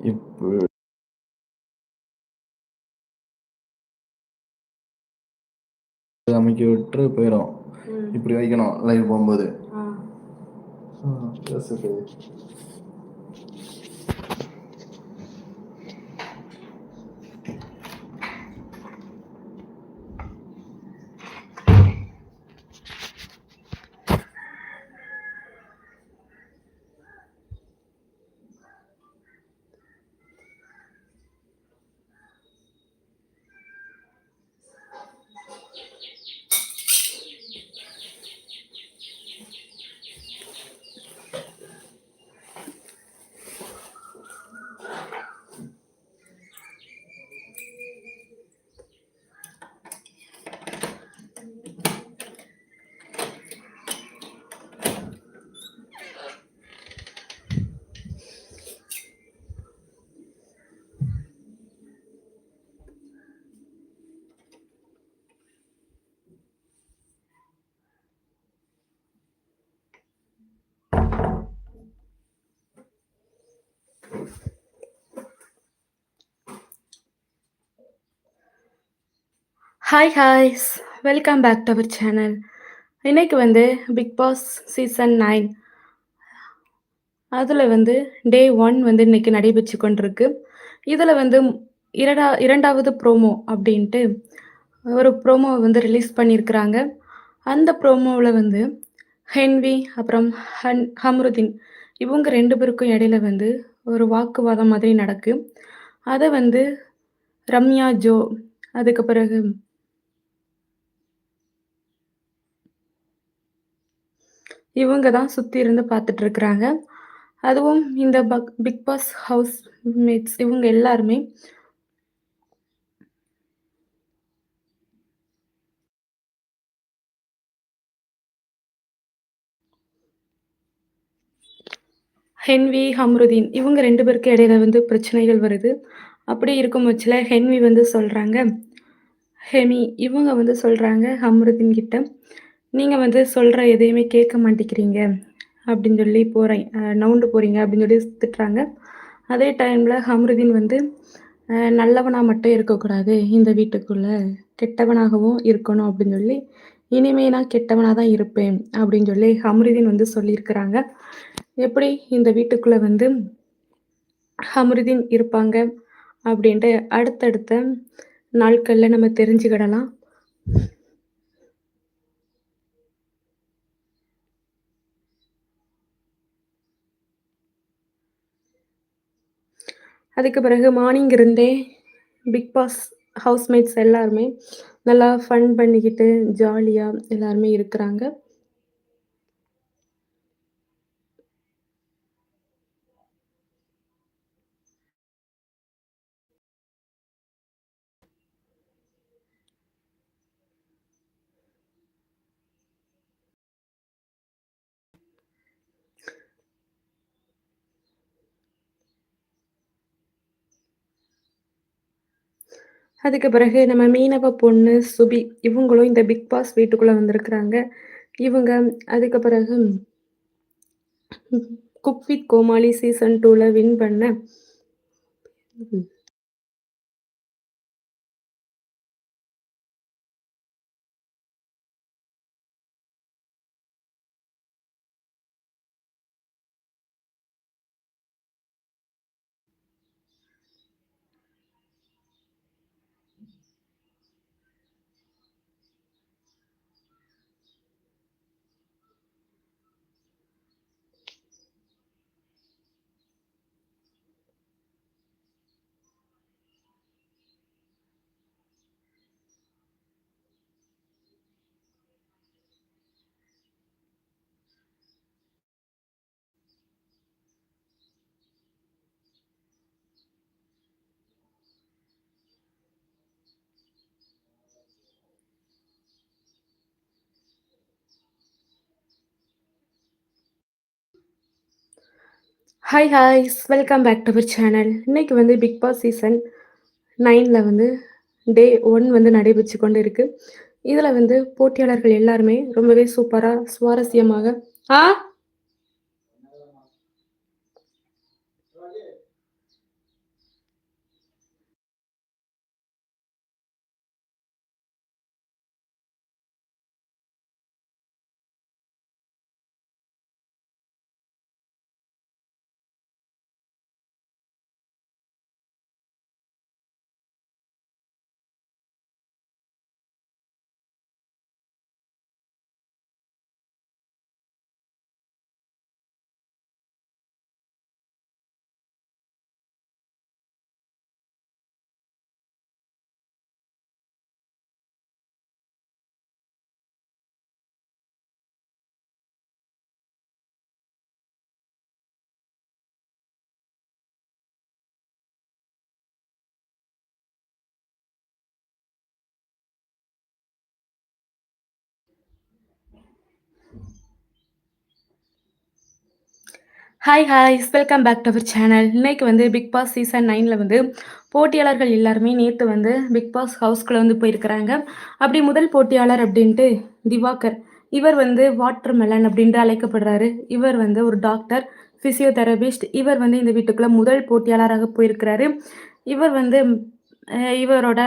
இப்போ அமைக்க விட்டு போயிடும் இப்படி வைக்கணும். லைவ் போகும்போது. Hi hi's welcome back to our channel இன்னைக்கு வந்து பிக் பாஸ் சீசன் நைன் அதில் வந்து டே ஒன் வந்து இன்னைக்கு நடைபெற்று கொண்டிருக்கு. இதில் வந்து இரடா இரண்டாவது ப்ரோமோ அப்படின்ட்டு ஒரு ப்ரோமோ வந்து ரிலீஸ் பண்ணியிருக்கிறாங்க. அந்த ப்ரோமோவில் வந்து ஹென்வி அப்புறம் ஹன் ஹம்ருதீன் இவங்க ரெண்டு பேருக்கும் இடையில வந்து ஒரு வாக்குவாதம் மாதிரி நடக்கு. அதை வந்து ரம்யா ஜோ அதுக்கு பிறகு இவங்க தான் சுற்றி இருந்து பார்த்துட்டு இருக்கிறாங்க. அதுவும் இந்த பக் பிக் பாஸ் ஹவுஸ் மேட்ஸ் இவங்க எல்லாருமே ஹென்வி ஹம்ருதீன் இவங்க ரெண்டு பேருக்கு இடையில வந்து பிரச்சனைகள் வருது. அப்படி இருக்கும் பட்சத்தில் ஹென்வி வந்து சொல்கிறாங்க ஹெமி இவங்க வந்து சொல்கிறாங்க ஹம்ருதீன் கிட்ட நீங்கள் வந்து சொல்கிற எதையுமே கேட்க மாட்டேங்கிறீங்க அப்படின்னு சொல்லி போகிறேன் நவுண்டு போகிறீங்க அப்படின்னு சொல்லி திட்டுறாங்க. அதே டைமில் ஹம்ருதீன் வந்து நல்லவனாக மட்டும் இருக்கக்கூடாது இந்த வீட்டுக்குள்ளே கெட்டவனாகவும் இருக்கணும் அப்படின்னு சொல்லி இனிமே நான் கெட்டவனாக தான் இருப்பேன் அப்படின்னு சொல்லி ஹம்ருதீன் வந்து சொல்லியிருக்கிறாங்க. எப்படி இந்த வீட்டுக்குள்ளே வந்து ஹம்ருதீன் இருப்பாங்க அப்படின்ட்டு அடுத்தடுத்த நாட்களில் நம்ம தெரிஞ்சுக்கிடலாம். அதுக்கு பிறகு மார்னிங் இருந்தே பிக் பாஸ் ஹவுஸ்மேட்ஸ் எல்லாருமே நல்லா ஃபன் பண்ணிக்கிட்டு ஜாலியாக எல்லாருமே இருக்கிறாங்க. அதுக்கு பிறகு நம்ம மீனவ பொண்ணு சுபி இவங்களும் இந்த பிக் பாஸ் வீட்டுக்குள்ளே வந்திருக்கிறாங்க. இவங்க அதுக்கு பிறகு குக் வித் கோமாளி சீசன் டூவில் வின் பண்ண hi hi's welcome back to our channel இன்னைக்கு வந்து பிக் பாஸ் சீசன் நைனில் வந்து டே ஒன் வந்து நடைபெற்று கொண்டு இருக்கு இதில் வந்து போட்டியாளர்கள் எல்லாருமே ரொம்பவே சூப்பராக சுவாரஸ்யமாக ஆ? Hi hi welcome back to our channel இன்னைக்கு வந்து பிக் பாஸ் சீசன் நைனில் வந்து போட்டியாளர்கள் எல்லாருமே நேற்று வந்து பிக் பாஸ் ஹவுஸ்குள்ளே வந்து போயிருக்கிறாங்க. அப்படி முதல் போட்டியாளர் அப்படின்ட்டு திவாகர். இவர் வந்து வாட்டர் மெலன் அப்படின்ட்டு அழைக்கப்படுறாரு. இவர் வந்து ஒரு டாக்டர் ஃபிசியோதெரபிஸ்ட் இவர் வந்து இந்த வீட்டுக்குள்ளே முதல் போட்டியாளராக போயிருக்கிறாரு. இவர் வந்து இவரோட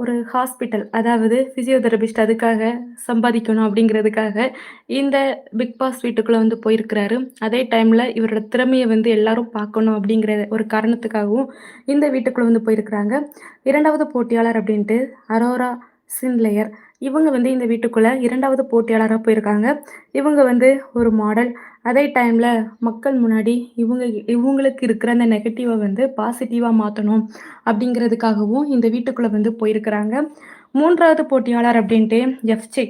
ஒரு ஹாஸ்பிட்டல் அதாவது ஃபிசியோதெரபிஸ்ட் அதுக்காக சம்பாதிக்கணும் அப்படிங்கிறதுக்காக இந்த பிக் பாஸ் வீட்டுக்குள்ளே வந்து போயிருக்கிறாரு. அதே டைமில் இவரோட திறமையை வந்து எல்லாரும் பார்க்கணும் அப்படிங்கிற ஒரு காரணத்துக்காகவும் இந்த வீட்டுக்குள்ளே வந்து போயிருக்கிறாங்க. இரண்டாவது போட்டியாளர் அப்படின்ட்டு அரோரா சின்லேயர். இவங்க வந்து இந்த வீட்டுக்குள்ளே இரண்டாவது போட்டியாளராக போயிருக்காங்க. இவங்க வந்து ஒரு மாடல் அதே டைமில் மக்கள் முன்னாடி இவங்க இவங்களுக்கு இருக்கிற அந்த நெகட்டிவை வந்து பாசிட்டிவாக மாற்றணும் அப்படிங்கிறதுக்காகவும் இந்த வீட்டுக்குள்ளே வந்து போயிருக்கிறாங்க. மூன்றாவது போட்டியாளர் அப்படின்ட்டு எஃப்ஜே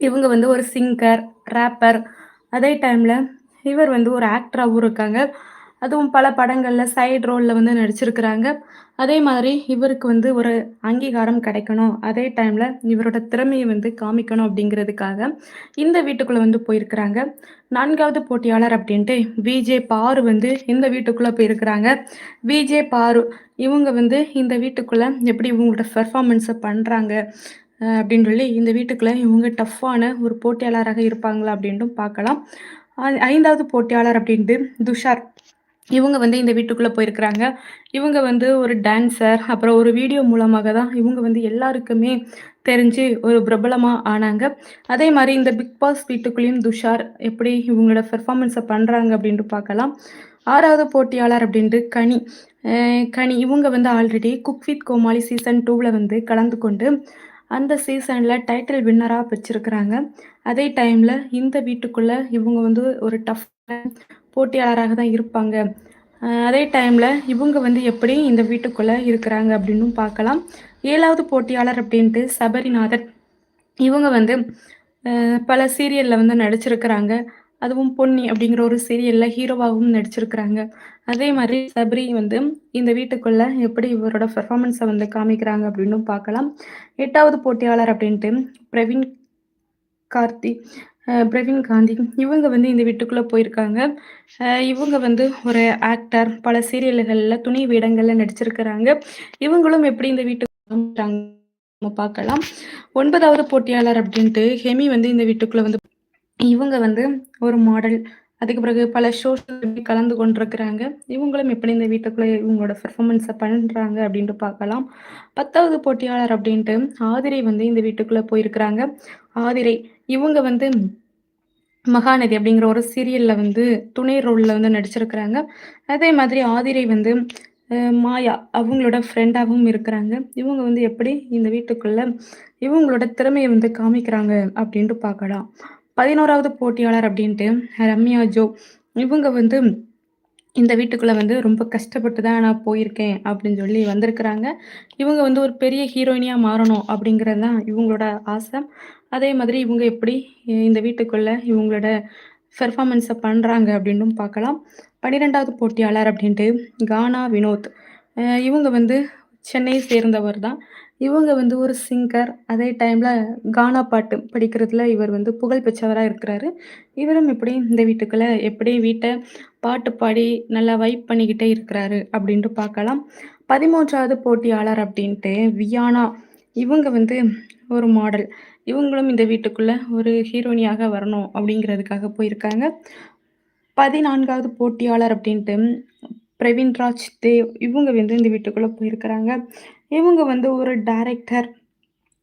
இவங்க வந்து ஒரு சிங்கர் ரேப்பர் அதே டைமில் இவர் வந்து ஒரு ஆக்டராகவும் இருக்காங்க. அதுவும் பல படங்களில் சைடு ரோலில் வந்து நடிச்சிருக்கிறாங்க. அதே மாதிரி இவருக்கு வந்து ஒரு அங்கீகாரம் கிடைக்கணும். அதே டைமில் இவரோட திறமையை வந்து காமிக்கணும் அப்படிங்கிறதுக்காக இந்த வீட்டுக்குள்ளே வந்து போயிருக்கிறாங்க. நான்காவது போட்டியாளர் அப்படின்ட்டு விஜே பாரு வந்து இந்த வீட்டுக்குள்ளே போயிருக்கிறாங்க. விஜே பாரு இவங்க வந்து இந்த வீட்டுக்குள்ளே எப்படி இவங்களோட பெர்ஃபார்மன்ஸை பண்ணுறாங்க அப்படின்னு சொல்லி இந்த வீட்டுக்குள்ளே இவங்க டஃப்பான ஒரு போட்டியாளராக இருப்பாங்களா அப்படின்ட்டும் பார்க்கலாம். ஐந்தாவது போட்டியாளர் அப்படின்ட்டு துஷார். இவங்க வந்து இந்த வீட்டுக்குள்ளே போயிருக்கிறாங்க. இவங்க வந்து ஒரு டான்சர் அப்புறம் ஒரு வீடியோ மூலமாக தான் இவங்க வந்து எல்லாருக்குமே தெரிஞ்சு ஒரு பிரபலமாக ஆனாங்க. அதே மாதிரி இந்த பிக் பாஸ் வீட்டுக்குள்ளேயும் துஷார் எப்படி இவங்களோட பெர்ஃபார்மன்ஸை பண்ணுறாங்க அப்படின்ட்டு பார்க்கலாம். ஆறாவது போட்டியாளர் அப்படின்ட்டு கனி. கனி இவங்க வந்து already Cook with Comali season டூவில் வந்து கலந்து கொண்டு அந்த சீசனில் டைட்டில் வின்னராக வச்சுருக்கிறாங்க அதே டைமில் இந்த வீட்டுக்குள்ளே இவங்க வந்து ஒரு டஃப் போட்டியாளராக தான் இருப்பாங்க. அதே டைமில் இவங்க வந்து எப்படி இந்த வீட்டுக்குள்ளே இருக்கிறாங்க அப்படின்னும் பார்க்கலாம். ஏழாவது போட்டியாளர் அப்படின்ட்டு சபரிநாதன். இவங்க வந்து பல சீரியலில் வந்து நடிச்சிருக்கிறாங்க. அதுவும் பொன்னி அப்படிங்கிற ஒரு சீரியலில் ஹீரோவாகவும் நடிச்சிருக்கிறாங்க. அதே மாதிரி சபரி வந்து இந்த வீட்டுக்குள்ளே எப்படி இவரோட பெர்ஃபார்மன்ஸை வந்து காமிக்கிறாங்க அப்படின்னும் பார்க்கலாம். எட்டாவது போட்டியாளர் அப்படின்ட்டு பிரவீன் கார்த்தி. பிரவீன் காந்தி. இவங்க வந்து இந்த வீட்டுக்குள்ளே போயிருக்காங்க. இவங்க வந்து ஒரு ஆக்டர் பல சீரியல்களில் துணை வேடங்களில் நடிச்சிருக்கிறாங்க. இவங்களும் எப்படி இந்த வீட்டுக்கு நம்ம பார்க்கலாம். ஒன்பதாவது போட்டியாளர் அப்படின்ட்டு ஹெமி வந்து இந்த வீட்டுக்குள்ளே வந்து இவங்க வந்து ஒரு மாடல் அதுக்கு பிறகு பல ஷோஸ் கலந்து கொண்டிருக்கிறாங்க. இவங்களும் எப்படி இந்த வீட்டுக்குள்ளே இவங்களோட பெர்ஃபார்மன்ஸை பண்ணுறாங்க அப்படின்ட்டு பார்க்கலாம். பத்தாவது போட்டியாளர் அப்படின்ட்டு ஆதிரை வந்து இந்த வீட்டுக்குள்ளே போயிருக்கிறாங்க. ஆதிரை இவங்க வந்து மகாநதி அப்படிங்கிற ஒரு சீரியலில் வந்து துணை ரோலில் வந்து நடிச்சிருக்கிறாங்க. அதே மாதிரி ஆதிரை வந்து மாயா அவங்களோட ஃப்ரெண்டாகவும் இருக்கிறாங்க. இவங்க வந்து எப்படி இந்த வீட்டுக்குள்ள இவங்களோட திறமையை வந்து காமிக்கிறாங்க அப்படின்ட்டு பார்க்கலாம். பதினோராவது போட்டியாளர் அப்படின்ட்டு ரம்யா ஜோ இவங்க வந்து இந்த வீட்டுக்குள்ளே வந்து ரொம்ப கஷ்டப்பட்டு தான் நான் போயிருக்கேன் அப்படின்னு சொல்லி வந்திருக்கிறாங்க. இவங்க வந்து ஒரு பெரிய ஹீரோயினியாக மாறணும் அப்படிங்கிறது தான் இவங்களோட ஆசை. அதே மாதிரி இவங்க எப்படி இந்த வீட்டுக்குள்ளே இவங்களோட பெர்ஃபார்மன்ஸை பண்ணுறாங்க அப்படின்னும் பார்க்கலாம். பன்னிரெண்டாவது போட்டியாளர் அப்படின்ட்டு கானா வினோத். இவங்க வந்து சென்னையை சேர்ந்தவர் தான். இவங்க வந்து ஒரு சிங்கர் அதே டைமில் கானா பாட்டு படிக்கிறதுல இவர் வந்து புகழ் பெற்றவராக இருக்கிறாரு. இவரும் இப்படி இந்த வீட்டுக்குள்ளே எப்படி வீட்டை பாட்டு பாடி நல்லா வைப் பண்ணிக்கிட்டே இருக்கிறாரு அப்படின்ட்டு பார்க்கலாம். பதிமூன்றாவது போட்டியாளர் அப்படின்ட்டு வியானா. இவங்க வந்து ஒரு மாடல் இவங்களும் இந்த வீட்டுக்குள்ளே ஒரு ஹீரோனியாக வரணும் அப்படிங்கிறதுக்காக போயிருக்காங்க. பதினான்காவது போட்டியாளர் அப்படின்ட்டு பிரவீன்ராஜ் தேவ் இவங்க வந்து இந்த வீட்டுக்குள்ளே போயிருக்கிறாங்க. இவங்க வந்து ஒரு டைரக்டர்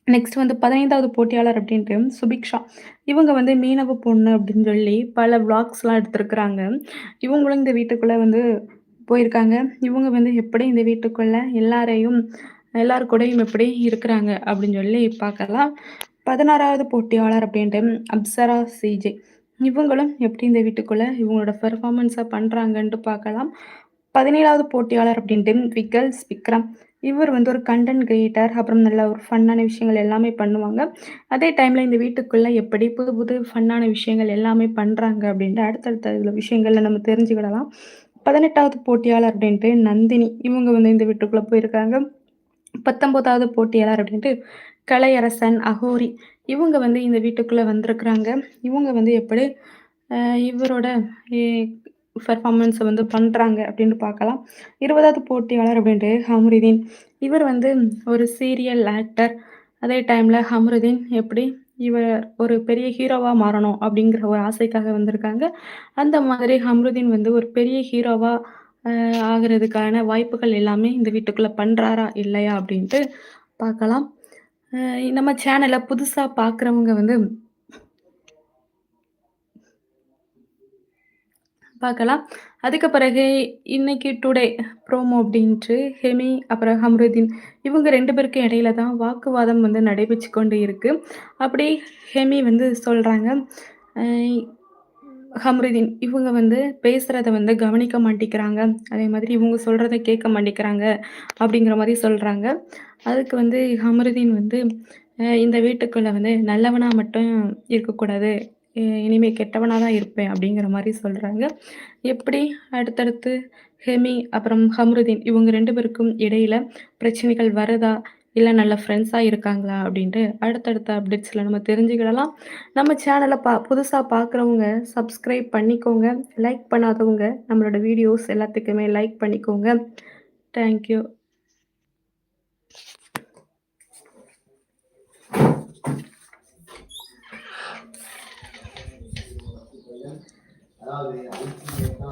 நெக்ஸ்ட் வந்து பதினைந்தாவது போட்டியாளர் அப்படின்ட்டு சுபிக்ஷா. இவங்க வந்து மீனவ பொண்ணு அப்படின்னு சொல்லி பல விளாக்ஸ்லாம் எடுத்திருக்கிறாங்க. இவங்களும் இந்த வீட்டுக்குள்ளே வந்து போயிருக்காங்க. இவங்க வந்து எப்படி இந்த வீட்டுக்குள்ளே எல்லாரையும் எல்லார் கூடயும் எப்படி இருக்கிறாங்க அப்படின்னு சொல்லி பார்க்கலாம். பதினாறாவது போட்டியாளர் அப்படின்ட்டு அப்சரா சிஜே. இவங்களும் எப்படி இந்த வீட்டுக்குள்ளே இவங்களோட பெர்ஃபார்மன்ஸை பண்ணுறாங்கன்ட்டு பார்க்கலாம். பதினேழாவது போட்டியாளர் அப்படின்ட்டு விகல்ஸ் விக்ரம். இவர் வந்து ஒரு கண்டென்ட் கிரியேட்டர் அப்புறம் நல்ல ஒரு ஃபன்னான விஷயங்கள் எல்லாமே பண்ணுவாங்க. அதே டைமில் இந்த வீட்டுக்குள்ளே எப்படி புது புது ஃபன்னான விஷயங்கள் எல்லாமே பண்ணுறாங்க அப்படின்ட்டு அடுத்தடுத்த இதில் விஷயங்களில் நம்ம தெரிஞ்சுக்கிடலாம். பதினெட்டாவது போட்டியாளர் அப்படின்ட்டு நந்தினி இவங்க வந்து இந்த வீட்டுக்குள்ளே போயிருக்காங்க. பத்தொம்போதாவது போட்டியாளர் அப்படின்ட்டு கலையரசன் அகோரி இவங்க வந்து இந்த வீட்டுக்குள்ளே வந்திருக்கிறாங்க. இவங்க வந்து எப்படி இவரோட பெர்ஃபார்மன்ஸை வந்து பண்ணுறாங்க அப்படின்னு பார்க்கலாம். 20வது போட்டியாளர் அப்படின்ட்டு ஹம்ருதீன். இவர் வந்து ஒரு சீரியல் ஆக்டர். அதே டைமில் ஹம்ருதீன் எப்படி இவர் ஒரு பெரிய ஹீரோவாக மாறணும் அப்படிங்கிற ஒரு ஆசைக்காக வந்திருக்காங்க. அந்த மாதிரி ஹம்ருதீன் வந்து ஒரு பெரிய ஹீரோவாக ஆகிறதுக்கான வாய்ப்புகள் எல்லாமே இந்த வீட்டுக்குள்ளே பண்ணுறாரா இல்லையா? அப்படின்ட்டு பார்க்கலாம். நம்ம சேனலை புதுசாக பார்க்குறவங்க வந்து பார்க்கலாம். அதுக்கு பிறகு இன்னைக்கு டுடே ப்ரோமோ அப்படின்ட்டு ஹெமி அப்புறம் ஹம்ருதீன் இவங்க ரெண்டு பேருக்கும் இடையில தான் வாக்குவாதம் வந்து நடைபெற்று கொண்டு இருக்கு. அப்படி ஹெமி வந்து சொல்றாங்க, ஹம்ருதீன் இவங்க வந்து பேசுறத வந்து கவனிக்க மாட்டேங்கிறாங்க. அதே மாதிரி இவங்க சொல்றத கேட்க மாட்டேங்கிறாங்க அப்படிங்கிற மாதிரி சொல்றாங்க. அதுக்கு வந்து ஹம்ருதீன் வந்து இந்த வீட்டுக்குள்ள வந்து நல்லவனா மட்டும் இருக்கக்கூடாது. இனிமேல் இனிமே தான் இருப்பேன் அப்படிங்கிற மாதிரி சொல்கிறாங்க எப்படி அடுத்தடுத்து ஹெமி அப்புறம் ஹம்ருதீன் இவங்க ரெண்டு பேருக்கும் இடையில பிரச்சனைகள் வருதா? இல்லை நல்ல ஃப்ரெண்ட்ஸாக இருக்காங்களா? அப்படின்ட்டு அடுத்தடுத்த அப்டேட்ஸில் நம்ம தெரிஞ்சுக்கிடலாம். நம்ம சேனலை பா புதுசாக பார்க்குறவங்க சப்ஸ்கிரைப் பண்ணிக்கோங்க. லைக் பண்ணாதவங்க நம்மளோட வீடியோஸ் எல்லாத்துக்குமே லைக் பண்ணிக்கோங்க. Thank you. அதாவது அல்டிமேட்டா